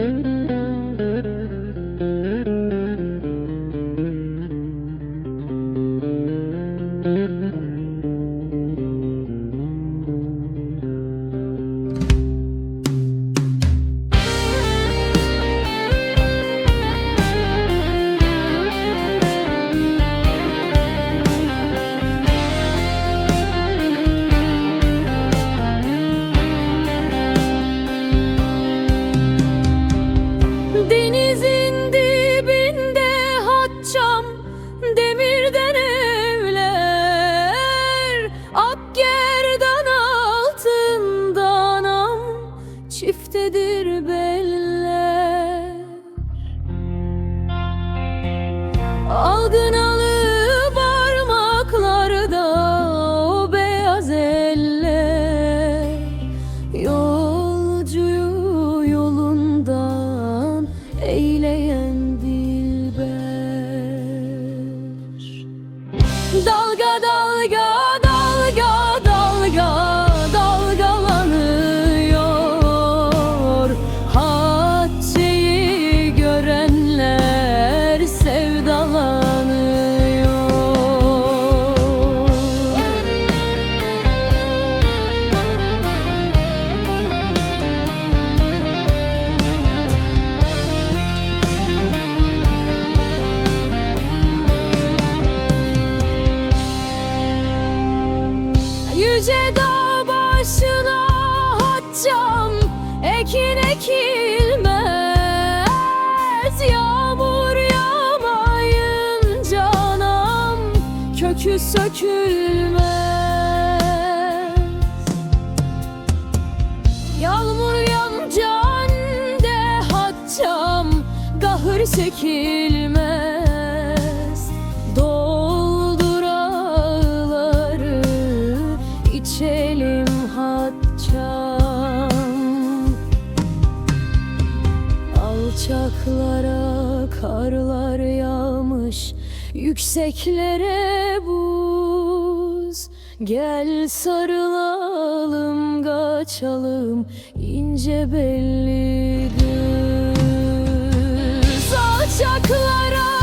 Mm-hmm. Çiftedir beller? Algınalı parmaklarda o beyaz eller. Yolcuyu yolundan eyleyen Yüce dağ başına hatçam ekin ekilmez. Yağmur yağmayınca anam kökü sökülmez. Yağmur yağınca de hatçam gahır çekilmez Alçaklara karlar yağmış Yükseklere buz. Gel sarılalım kaçalım ince belli düz. Alçaklara